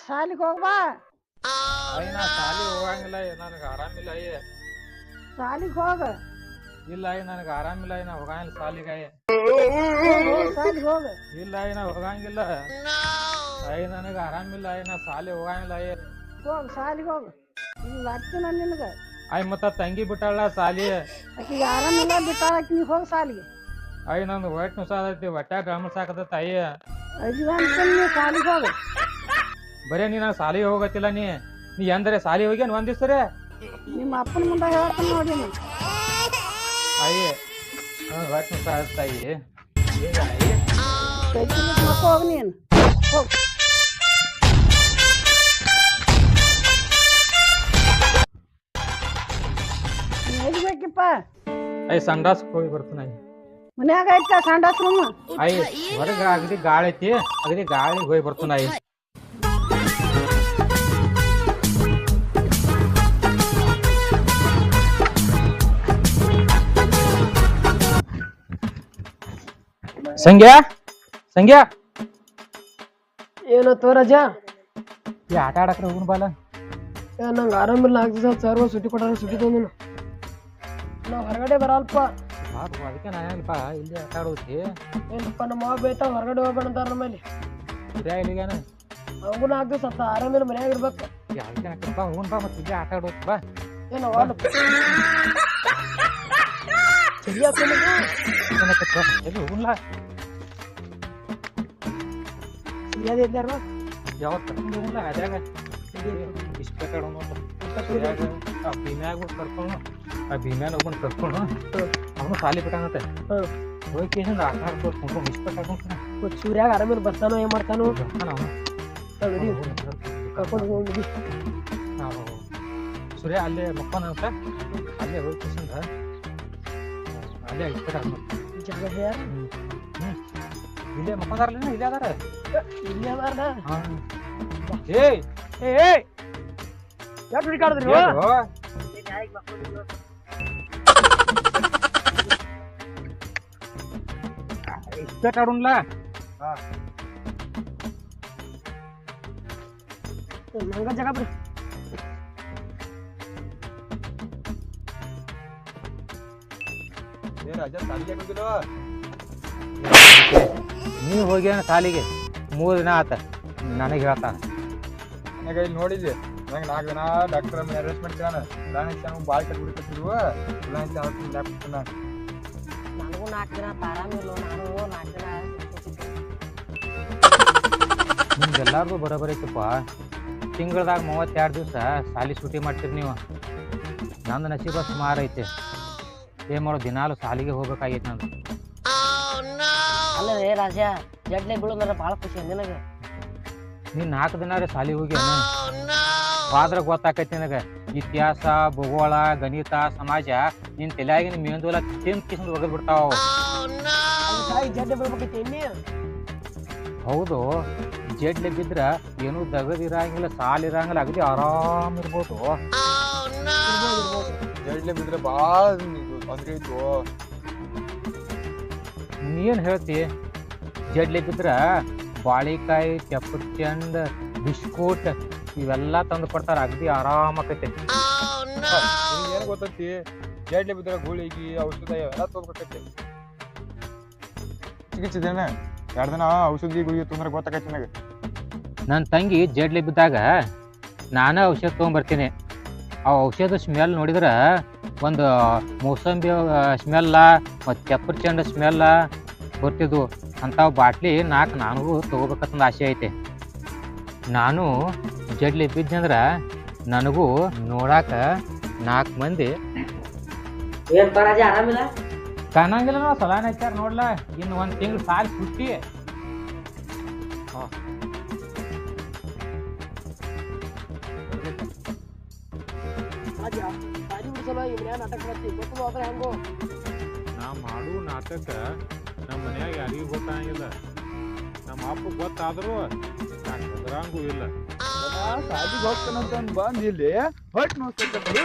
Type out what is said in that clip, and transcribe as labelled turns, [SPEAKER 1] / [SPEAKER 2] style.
[SPEAKER 1] ಸಾಲಿಗೆ ಹೋಗ್ಬಾ
[SPEAKER 2] ಅಯ್ಯ ನಾ ಸಾಲಿ ಹೋಗಂಗಿಲ್ಲ ನನಗೆ ಆರಾಮಿಲ್ಲ ಅಯ್ಯ
[SPEAKER 1] ಸಾಲಿಗೆ ಹೋಗ.
[SPEAKER 2] ಇಲ್ಲ ಅಯ್ಯ ನನಗೆ ಆರಾಮಿಲ್ಲ ಅಯ್ಯ ನಾ ಹೋಗಂಗಿಲ್ಲ ಸಾಲಿಗೆ ಅಯ್ಯ
[SPEAKER 1] ಸಾಲಿಗೆ ಹೋಗ
[SPEAKER 2] ಇಲ್ಲ ಅಯ್ಯ ನಾ ಹೋಗಂಗಿಲ್ಲ. ಅಯ್ಯ ನನಗೆ ಆರಾಮಿಲ್ಲ ಅಯ್ಯ ನಾ ಸಾಲಿ ಹೋಗಂಗಿಲ್ಲ ಅಯ್ಯ
[SPEAKER 1] ಹೋಗ ಸಾಲಿಗೆ ಹೋಗ. ಇಲ್ಲ ಹಚ್ಚಿನ ನಿನಗ.
[SPEAKER 2] ಅಯ್ಯ ಮತ್ತ ತಂಗಿ ಬಿಟ್ಟಾಳ ಸಾಲಿ
[SPEAKER 1] ಆಕಿಗೆ ಆರಾಮಿಲ್ಲ ಬಿಟ್ಟಾಳ ಆಕಿ ನೀ ಹೋಗ ಸಾಲಿಗೆ
[SPEAKER 2] ಅಯ್ಯ ನಂದು ಹೊಟ್ಟೆ ನುಸಾದೈತಿ ಹೊಟ್ಟೆ ಗಮನ ಸಾಕತೈತಿ ಅಯ್ಯ
[SPEAKER 1] ಅಜ್ಜಿ ಸಾಲಿಗೆ ಹೋಗ.
[SPEAKER 2] ಬರೇ ನೀ ನಾನು ಸಾಲಿಗೆ ಹೋಗತ್ತಿಲ್ಲ ನೀ. ನೀ ಎಂದರೆ ಸಾಲಿ ಹೋಗ್ಯಾನ ಒಂದ್ ದಿವ್ಸ ರೀ
[SPEAKER 1] ನಿಮ್ಮ ಅಪ್ಪನ ಮುಂದೆ ಹೇಳ್ತಾನೆ ನೋಡಿ ನೀ
[SPEAKER 2] ಹೊಟ್ಟೆ ಈಗ
[SPEAKER 1] ಮಕ್ಕ ಹೋಗ ನೀನು. ಹೋಗ್. ನೀ ಎಲ್ಲಿ ಬೇಕಿಪ್ಪ
[SPEAKER 2] ಅಯ್ಯ ಸಂಡಾಸ್ ಹೋಗಿ ಬರ್ತಾನ ಅಯ್ಯ
[SPEAKER 1] ಮನ್ಯಾಗ ಐತ ಸಂಡಾಸ್ ರೂಮ್?
[SPEAKER 2] ಅಯ್ಯ ಹೊರಗೆ ಅಗದಿ ಗಾಳಿ ಐತಿ ಅಗದಿ ಗಾಳಿ ಹೋಗಿ ಬರ್ತಾನ ಅಯ್ಯ ಸಂಗ್ಯಾ ಸಂಗ್ಯಾ
[SPEAKER 3] ಏನೋ ತೋರಜ
[SPEAKER 2] ಈ ಆಟ ಆಡಕ್ರ ಹೋಗುನ್ ಬಾಲ.
[SPEAKER 3] ನಂಗೆ ಆರಾಮಿಲ್ಲ. ಆಗ್ತದ ಸರ್ವ ಸುಟ್ಟಿ ಕೊಟ್ಟಾರ ಸುಟ್ಟಿ ತಂದಿನ. ನಾವು ಹೊರಗಡೆ ಬರಲ್ಪ.
[SPEAKER 2] ಅದಕ್ಕೆ ನಾನೇನಪ್ಪ ಇಲ್ಲಿ ಆಟ ಆಡೋತಿ
[SPEAKER 3] ಏನಪ್ಪ ನಮ್ಮ ಮಾವ ಬೈತಾ ಹೊರಗಡೆ ಹೋಗ್ಬೇಡ ಅಂತಾರ ನಮ್ಮಲ್ಲಿ.
[SPEAKER 2] ಇದ್ಯಾ ಇಲ್ಲಿಗೇನ
[SPEAKER 3] ಅವಂಗೂ ಆಗ್ತದೆ ಸತ್ತ ಆರಾಮಿಲ್ಲ ಮನ್ಯಾಗ ಇರ್ಬೇಕು.
[SPEAKER 2] ಅದಕ್ಕೆ ಹೋಗುನ್ ಬಾ ಮತ್ತೆ ಇಲ್ಲಿ ಆಟ ಆಡೋತ್ ಬಾ.
[SPEAKER 3] ಏನೋ ವಾಲಪ್ಪ ಚಳಿ ಆಗ್ತದೆ ನಿಮ್ಗೆ?
[SPEAKER 2] ಏನಕ್ಕಪ್ಪ ಎಲ್ಲಿ ಹೋಗುನ್ಲಾ
[SPEAKER 3] ಸರಿಯಾದ ಇದ್ದಾರ
[SPEAKER 2] ಯಾವತ್ತು ಹೋಗುನ್ಲ ಅದ್ಯಾಗ ಇಸ್ಪೆಟ್ ಆಡೋಣ ಸರಿಯಾಗ ಆ ಭೀಮ್ಯಾಗ ಹೋಗಿ ಕರ್ಕೊಂಡು ಆ ಭೀಮ್ಯಾನ ಹೋಗ್ಕೊಂಡು ಕರ್ಕೊಂಡು ಅವನು ಸಾಲಿ ಬಿಟ್ಟಾನತ್ತೆ
[SPEAKER 3] ಹ್ಮ್.
[SPEAKER 2] ಹೋಗಿ ಕೇಸಿಂದ ಆಟ ಆಡ್ಕೊಂಡು ಕುಂತ್ಕೊಂಡು ಇಸ್ಪೆಟ್ ಆಡ್ಕೊಂಡು
[SPEAKER 3] ಮತ್ತ್ ಸೂರ್ಯಾಗ ಆರಾಮಿಲ್ಲ ಬರ್ತಾನೋ ಏನ್ ಮಾಡ್ತಾನೋ
[SPEAKER 2] ಬರ್ತಾನ ಅವನು
[SPEAKER 3] ನಾವ್ ನಡಿ, ಕರ್ಕೊಂಡು ಹೋಗಿ
[SPEAKER 2] ನಾವು ಸೂರ್ಯ ಅಲ್ಲೇ ಮಕ್ಕನ ಅಂತ ಅಲ್ಲೇ ಹೋಗಿ ಕೇಸಿಂದ ಅಲ್ಲೇ ಆಡ್ಕೊಂಡು
[SPEAKER 3] ಜಾಗ ಹೇಳ್ಯಾರ
[SPEAKER 2] ಇಲ್ಲೇ ಮಕ್ಕಂದಾರಲ್ಲ ಇಲ್ಲೇ ಅದಾರ?
[SPEAKER 3] ಇಲ್ಲೇ ಅದಾರ
[SPEAKER 2] ಹೇ. ಏಯ್
[SPEAKER 3] ಯಾಕೆ ಹುಡುಕಾಡಿದ್ರಿ?
[SPEAKER 2] ಇಸ್ಪೆಟ್ ಆಡೋನ್ಲ
[SPEAKER 3] ನಂಗ ಜಾಗ ಬಿಡಿ.
[SPEAKER 2] ನೀವು ಹೋಗ್ಯಾನ ಸಾಲಿಗೆ ಮೂರು ದಿನ ಆತ ನನಗೆ ಹೇಳ್ತಾನೆ.
[SPEAKER 4] ನನಗೆ ಇಲ್ಲಿ ನೋಡಿದ್ದೆ ನಂಗೆ ನಾಲ್ಕು ದಿನ ಡಾಕ್ಟರ್ ಅರೇಂಜ್ ಮಾಡ್ತಾನೆ ನಾನು. ಚೆನ್ನಾಗಿ ಭಾಳ ಕಟ್ ಬಿಡ್ತಿದ್ರು ನಿಮ್ಗೆಲ್ಲಾರ್ಗು
[SPEAKER 3] ನನಗೂ ನಾಲ್ಕು ದಿನ ಆರಾಮಿಲ್ಲ ನಾನು ನಾಲ್ಕು ದಿನ
[SPEAKER 2] ನಿಮ್ಗೆಲ್ಲಾರ್ದು ಬರೋಬರಿ ಐತಪ್ಪ. ತಿಂಗಳದಾಗ ಮೂವತ್ತೆರಡು ದಿವಸ ಸಾಲಿ ಸೂಟಿ ಮಾಡ್ತೀರಿ ನೀವು. ನಂದು ನಸೀಬ ಸುಮಾರು ಐತೆ. ಏನ್ ಮಾಡೋ ದಿನಾಲು ಸಾಲಿಗೆ ಹೋಗ್ಬೇಕಾಗೈತೆ ನಾನು
[SPEAKER 3] ಅಲ್ಲ ಏ ರಾಜ ಜಡ್ಲೆ ಬೀಳೋದ್ರ ಭಾಳ ಖುಷಿ ನಿನಗೆ.
[SPEAKER 2] ನೀನ್ ನಾಲ್ಕು ದಿನ ರೀ ಸಾಲಿಗೆ ಹೋಗಿ ಆದ್ರ ಗೊತ್ತಾಕೈತಿ ನನಗೆ. ಇತಿಹಾಸ ಭೂಗೋಳ ಗಣಿತ ಸಮಾಜ ನಿನ್ ತಲೆಯಾಗಿನ ಮೇಂದೂಲ ತಿಂದ್ ಕಿಸಿಂದ ಒಗದ್ ಬಿಡ್ತಾವ
[SPEAKER 3] ಬೀಳ್ಬೇಕೈತಿ
[SPEAKER 2] ಹೌದು ಜಡ್ಲೆ ಬಿದ್ರ ಏನು ದಗದಿರಂಗಿಲ್ಲ ಸಾಲ ಸಾಲ್ ಇರಂಗಿಲ್ಲ ಅಗದಿ ಆರಾಮ್ ಇರ್ಬೋದು.
[SPEAKER 4] ಜಡ್ಲೆ ಬಿದ್ರೆ ಭಾಳ ಇತ್ತು
[SPEAKER 2] ನೀನ್ ಹೇಳ್ತಿ ಜಡ್ಲಿ ಬಿದ್ರ ಬಾಳಿಕಾಯಿ ಚಪ್ಪರ್ ಚಂಡ್ ಬಿಸ್ಕೂಟ್ ಇವೆಲ್ಲ ತಂದು ಕೊಡ್ತಾರ ಅಗದಿ ಆರಾಮ್ ಆಕೈತಿ
[SPEAKER 4] ನಿಮ್ಗೆ ಏನು ಗೊತ್ತೈತಿ? ಜಡ್ಲೆ ಬಿದ್ರೆ ಗುಳಿಗಿ ಔಷಧ ಎಲ್ಲ ತೊಗೊಬೇಕೈತಿ ಚಿಕಿತ್ಸಿದೇನ? ಎರಡು ದಿನ ಔಷಧಿ ಗುಳಿಗೆ ತೊಂದ್ರೆ ಗೊತ್ತಾಗೈತಿ ನನಗೆ?
[SPEAKER 2] ನನ್ನ ತಂಗಿ ಜಡ್ಲಿ ಬಿದ್ದಾಗ ನಾನೇ ಔಷಧ ತೊಗೊಂಬರ್ತೀನಿ. ಆ ಔಷಧ ಸ್ಮೆಲ್ ನೋಡಿದ್ರ ಒಂದು ಮೂಸಂಬಿ ಸ್ಮೆಲ್ಲ ಮತ್ತು ಚಪ್ಪರ್ ಚೆಂಡು ಸ್ಮೆಲ್ಲ ಬರ್ತಿದ್ವು. ಅಂಥವು ಬಾಟ್ಲಿ ನಾಲ್ಕು ನನಗೂ ತೊಗೋಬೇಕಂತ ಆಸೆ ಐತೆ. ನಾನು ಜಡ್ಲಿ ಬಿದ್ದಂದ್ರೆ ನನಗೂ ನೋಡಾಕ ನಾಲ್ಕು ಮಂದಿ
[SPEAKER 3] ಏನು ರಾಜ ಆರಾಮಿಲ್ಲ?
[SPEAKER 2] ಕಾಣಂಗಿಲ್ಲ ನಾವು ಸಲಾನ ಹಚ್ಚಾರ ನೋಡ್ಲ. ಇನ್ನು ಒಂದು ತಿಂಗಳು ಸಾಲ ಸುಟ್ಟಿ.
[SPEAKER 3] ರಾಜ ರಾಜಿ ಬಿಡಿಸಲ್ಲ ನಾಟಕ ಮಾಡ್ತಿ ಗೊತ್ತದ ಹೋದ್ರೆ
[SPEAKER 5] ನಾ ಮಾಡು ನಾಟಕ ನಮ್ಮ ಮನ್ಯಾಗ ಯಾರಿಗೂ ಗೊತ್ತಾಗಿಲ್ಲ. ನಮ್ಮ ಅಪ್ಪ ಗೊತ್ತಾದ್ರು ನಾನು ಹೆದರಂಗೂ ಇಲ್ಲ.
[SPEAKER 4] ಸಾಲಿಗೆ ಹೋಗ್ತಾನಂತ ಬಂದು ಇಲ್ಲಿ ಹೊಟ್ಟೆ ನೋಡ್ತಕ್ಕಂಥ